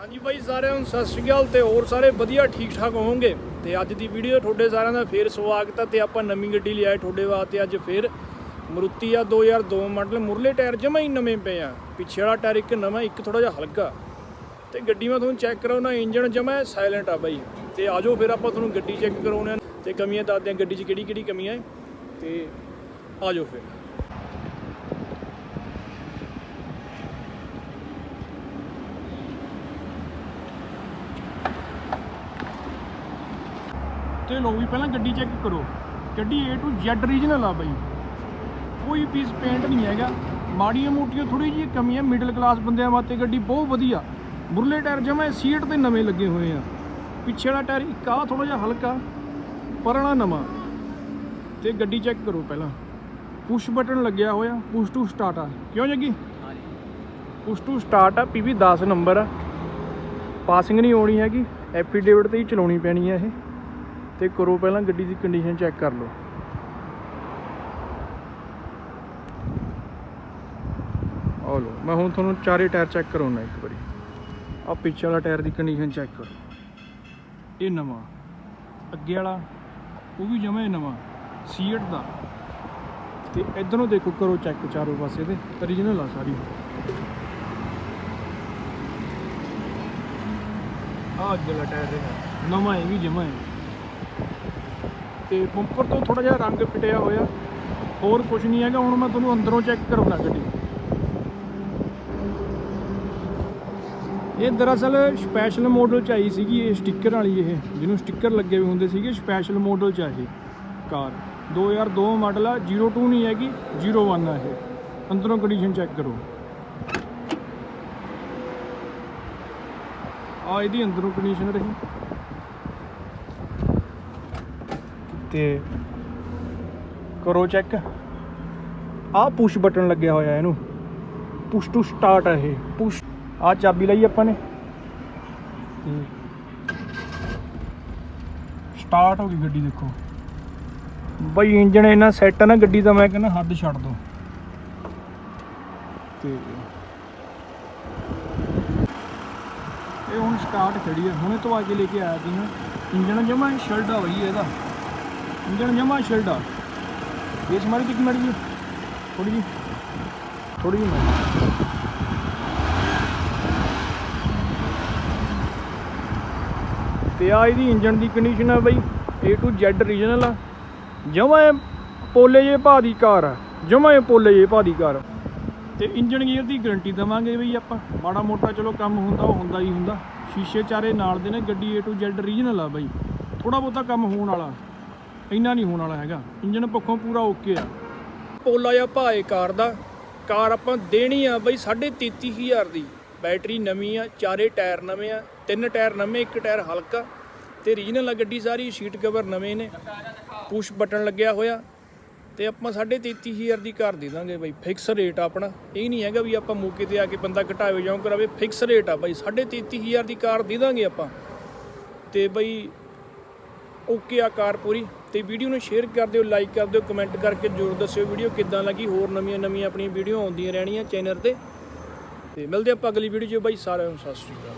ਹਾਂਜੀ ਬਾਈ, ਸਾਰਿਆਂ ਨੂੰ ਸਤਿ ਸ਼੍ਰੀ ਅਕਾਲ ਤੇ ਹੋਰ ਸਾਰੇ ਵਧੀਆ ਠੀਕ ਠਾਕ ਹੋਵੋਗੇ। ਤੇ ਅੱਜ ਦੀ ਵੀਡੀਓ ਤੁਹਾਡੇ ਸਾਰਿਆਂ ਦਾ ਫੇਰ ਸਵਾਗਤ ਹੈ ਤੇ ਆਪਾਂ ਨਵੀਂ ਗੱਡੀ ਲਿਆਏ ਤੁਹਾਡੇ ਵਾਸਤੇ ਅੱਜ ਫੇਰ। ਮਰੂਤੀ ਆ 2002 ਮਾਡਲ, ਮੁਰਲੇ ਟਾਇਰ ਜਮਾ ਹੀ ਨਵੇਂ ਪਏ ਆ। ਪਿੱਛੇ ਵਾਲਾ ਟਾਇਰ ਇੱਕ ਨਵਾਂ, ਇੱਕ ਥੋੜਾ ਜਿਹਾ ਹਲਕਾ। ਤੇ ਗੱਡੀ ਮੈਂ ਤੁਹਾਨੂੰ ਚੈੱਕ ਕਰਾਉਣਾ ਇੰਜਨ ਜਮਾ ਸਾਇਲੈਂਟ ਆ ਬਾਈ। ਤੇ ਆਜੋ ਫਿਰ ਆਪਾਂ ਤੁਹਾਨੂੰ ਗੱਡੀ ਚੈੱਕ ਕਰਾਉਣੇ ਆ। ਤੇ ਕਮੀਆਂ ਦੱਸਦੇ ਆ ਗੱਡੀ 'ਚ ਕਿਹੜੀ ਕਿਹੜੀ ਕਮੀਆਂ ਹੈ। ਤੇ ਆਜੋ ਫਿਰ। ਤੇ ਲੋ ਵੀ ਪਹਿਲਾਂ ਗੱਡੀ ਚੈੱਕ ਕਰੋ। ਗੱਡੀ A to Z ਰੀਜਨਲ ਆ ਬਾਈ। ਕੋਈ ਪੀਸ ਪੇਂਟ ਨਹੀਂ ਹੈਗਾ। ਮਾੜੀਆਂ ਮੋਟੀਆਂ ਥੋੜੀ ਜਿਹੀ ਕਮੀਆਂ ਮਿਡਲ ਕਲਾਸ ਬੰਦਿਆਂ ਵਾਸਤੇ ਗੱਡੀ ਬਹੁਤ ਵਧੀਆ। ਮੁਰਲੇ ਟਾਇਰ ਜਮਾ ਸੀਟ ਤੇ ਨਵੇਂ ਲੱਗੇ ਹੋਏ ਆ। ਪਿੱਛੇ ਵਾਲਾ ਟਾਇਰ ਇੱਕ ਆ ਥੋੜਾ ਜਿਹਾ ਹਲਕਾ ਪਰਣਾ ਨਵਾਂ। ਤੇ ਗੱਡੀ ਚੈੱਕ ਕਰੋ ਪਹਿਲਾਂ। ਪੁਸ਼ ਬਟਨ ਲੱਗਿਆ ਹੋਇਆ ਪੁਸ਼ ਟੂ ਸਟਾਰਟ ਆ। ਕਿਉਂ ਜੱਗੀ? ਪੁਸ਼ ਟੂ ਸਟਾਰਟ ਆ ਪੀਵੀ 10 ਨੰਬਰ ਆ। ਪਾਸਿੰਗ ਨਹੀਂ ਹੋਣੀ ਹੈਗੀ। ਐਫੀਡੇਵਿਟ ਤੇ ਹੀ ਚਲਾਉਣੀ ਪੈਣੀ ਹੈ ਇਹ। ਤੇ ਕਰੋ ਪਹਿਲਾਂ ਗੱਡੀ ਦੀ ਕੰਡੀਸ਼ਨ ਚੈੱਕ ਕਰ ਲਓ। ਆ ਲਓ, ਮੈਂ ਹੁਣ ਤੁਹਾਨੂੰ ਚਾਰੇ ਟਾਇਰ ਚੈੱਕ ਕਰਾਉਣਾ ਇੱਕ ਵਾਰੀ। ਆ ਪਿੱਛੇ ਵਾਲਾ ਟਾਇਰ ਦੀ ਕੰਡੀਸ਼ਨ ਚੈੱਕ ਕਰੋ। ਇਹ ਨਵਾਂ, ਅੱਗੇ ਵਾਲਾ, ਉਹ ਵੀ ਜਮਾ ਹੀ ਨਵਾਂ ਸੀਟ ਦਾ। ਤੇ ਇਧਰੋਂ ਦੇਖੋ, ਕਰੋ ਚੈੱਕ ਚਾਰੋਂ ਪਾਸੇ ਦੇ origignal ਆ ਸਾਰੀ। ਆ ਅੱਗੇ ਵਾਲਾ ਟਾਇਰ ਹੈ ਨਵਾਂ ਇਹ ਵੀ ਜਮਾ ਹੈ। ਤੇ ਬੰਪਰ ਤੋਂ ਥੋੜਾ ਜਿਹਾ ਰੰਗ ਫਿਟਿਆ ਹੋਇਆ। ਹੋਰ ਕੁਝ ਨਹੀਂ ਹੈਗਾ, ਹੁਣ ਮੈਂ ਤੁਹਾਨੂੰ ਅੰਦਰੋਂ ਚੈੱਕ ਕਰਾਉਣਾ ਗੱਡੀ। ਇਹ ਦਰਅਸਲ ਸਪੈਸ਼ਲ ਮਾਡਲ ਚ ਆਈ ਸੀਗੀ ਇਹ ਸਟicker ਵਾਲੀ ਇਹ, ਜਿਹਨੂੰ ਸਟicker ਲੱਗੇ ਹੋਏ ਹੁੰਦੇ ਸੀਗੇ ਸਪੈਸ਼ਲ ਮਾਡਲ ਚ ਆ ਇਹ ਕਾਰ। 2002 ਮਾਡਲ ਆ 02 ਨਹੀਂ ਹੈਗੀ 01 ਆ ਇਹ। ਅੰਦਰੋਂ ਕੰਡੀਸ਼ਨ ਚੈੱਕ ਕਰੋ। ਆ ਇਹਦੀ ਅੰਦਰੋਂ ਕੰਡੀਸ਼ਨ ਰਹੀ। ਤੇ ਕਰੋ ਚੈੱਕ ਆਹ ਪੁਸ਼ ਬਟਨ ਲੱਗਿਆ ਹੋਇਆ ਇਹਨੂੰ। ਪੁਸ਼ ਟੂ ਸਟਾਰਟ ਹੈ ਇਹ। ਪੁਸ਼ ਆਹ ਚਾਬੀ ਲਈ ਆਪਾਂ ਨੇ। ਸਟਾਰਟ ਹੋ ਗਈ ਗੱਡੀ ਦੇਖੋ। ਬਈ ਇੰਜਣ ਇਹਨਾਂ ਸੈੱਟ ਆ ਨਾ ਗੱਡੀ ਦਾ, ਮੈਂ ਕਹਿੰਦਾ ਹੱਦ ਛੱਡ ਦੋ। ਤੇ ਇਹ ਹੁਣ ਸਟਾਰਟ ਖੜੀ ਹੈ ਹੁਣੇ ਤੋਂ ਆ ਕੇ ਲੈ ਕੇ ਆਇਆ ਸੀ ਮੈਂ ਇੰਜਨ ਜਮਾ ਸ਼ਲਡਾ ਹੋਈ ਇਹਦਾ। ਇੰਜਣ ਜਮਾ ਸ਼ਲਡਾ। ਇਸ ਮਾਰੀ ਕਿੰਨੀ ਮਾਰੀ ਜੀ? ਥੋੜੀ ਜੀ। ਥੋੜੀ ਜੀ ਮਾਰੀ। ਤੇ ਆ ਇਹਦੀ ਇੰਜਣ ਦੀ ਕੰਡੀਸ਼ਨ ਆ ਬਈ, A to Z ਰੀਜਨਲ ਆ। ਜਮਾ ਪੋਲੇ ਜੇ ਭਾਅ ਦੀ ਕਾਰ ਆ। ਜਮਾ ਇਹ ਪੋਲੇ ਜੇ ਭਾਅ ਦੀ ਕਾਰ ਤੇ ਇੰਜਨ ਗੀਅਰ ਦੀ ਗਾਰੰਟੀ ਦਵਾਂਗੇ ਬਈ ਆਪਾਂ। ਮਾੜਾ ਮੋਟਾ ਚਲੋ ਕੰਮ ਹੁੰਦਾ, ਉਹ ਹੁੰਦਾ ਹੀ ਹੁੰਦਾ। ਸ਼ੀਸ਼ੇ ਚਾਰੇ ਨਾਲ ਦੇ ਨੇ, ਗੱਡੀ A to Z ਰੀਜਨਲ ਆ ਬਈ। ਥੋੜਾ ਬਹੁਤਾ ਕੰਮ ਹੋਣ ਵਾਲਾ। ਇੰਨਾ ਨਹੀਂ ਹੋਣ ਵਾਲਾ ਹੈਗਾ। ਇੰਜਨ ਪੱਖੋਂ ਪੂਰਾ ਓਕੇ ਆ। ਪੋਲਾ ਜਾਂ ਭਾਏ ਕਾਰ ਦਾ, ਕਾਰ ਆਪਾਂ ਦੇਣੀ ਆ ਬਈ 33000 ਦੀ। ਬੈਟਰੀ ਨਵੀਂ ਆ, ਚਾਰੇ ਟਾਇਰ ਨਵੇਂ ਆ, ਤਿੰਨ ਟਾਇਰ ਨਵੇਂ, ਇੱਕ ਟਾਇਰ ਹਲਕਾ। ਤੇ ਰੀਜਨਲ ਆ ਗੱਡੀ ਸਾਰੀ ਸੀਟ ਕਵਰ ਨਵੇਂ ਨੇ। ਪੁਸ਼ ਬਟਨ ਲੱਗਿਆ ਹੋਇਆ। ਤੇ ਆਪਾਂ 33000 ਦੀ ਕਾਰ ਦੇ ਦਾਂਗੇ ਬਈ ਫਿਕਸ ਰੇਟ ਆਪਣਾ। ਇਹ ਨਹੀਂ ਹੈਗਾ ਵੀ ਆਪਾਂ ਮੌਕੇ ਤੇ ਆ ਕੇ ਬੰਦਾ ਘਟਾਵੇ ਜਾਉਂ ਕਰਾਵੇ ਫਿਕਸ ਰੇਟ ਆ ਬਈ 33000 ਦੀ ਕਾਰ ਦੇ ਦਾਂਗੇ ਆਪਾਂ। ਤੇ ਬਈ ਓਕੇ ਆ ਕਾਰ ਪੂਰੀ। ਤੇ ਵੀਡੀਓ ਨੂੰ ਸ਼ੇਅਰ ਕਰ ਦਿਓ ਲਾਈਕ ਕਰ ਦਿਓ ਕਮੈਂਟ ਕਰਕੇ ਜ਼ਰੂਰ ਦੱਸਿਓ ਵੀਡੀਓ ਕਿੱਦਾਂ ਲੱਗੀ, ਹੋਰ ਨਵੀਆਂ ਨਵੀਆਂ ਆਪਣੀਆਂ ਵੀਡੀਓ ਆਉਂਦੀਆਂ ਰਹਿਣੀਆਂ ਚੈਨਲ ਤੇ। ਤੇ ਮਿਲਦੇ ਆਪਾਂ ਅਗਲੀ ਵੀਡੀਓ 'ਚ ਬਾਈ, ਸਾਰਿਆਂ ਨੂੰ ਸਤਿ ਸ਼੍ਰੀ ਅਕਾਲ।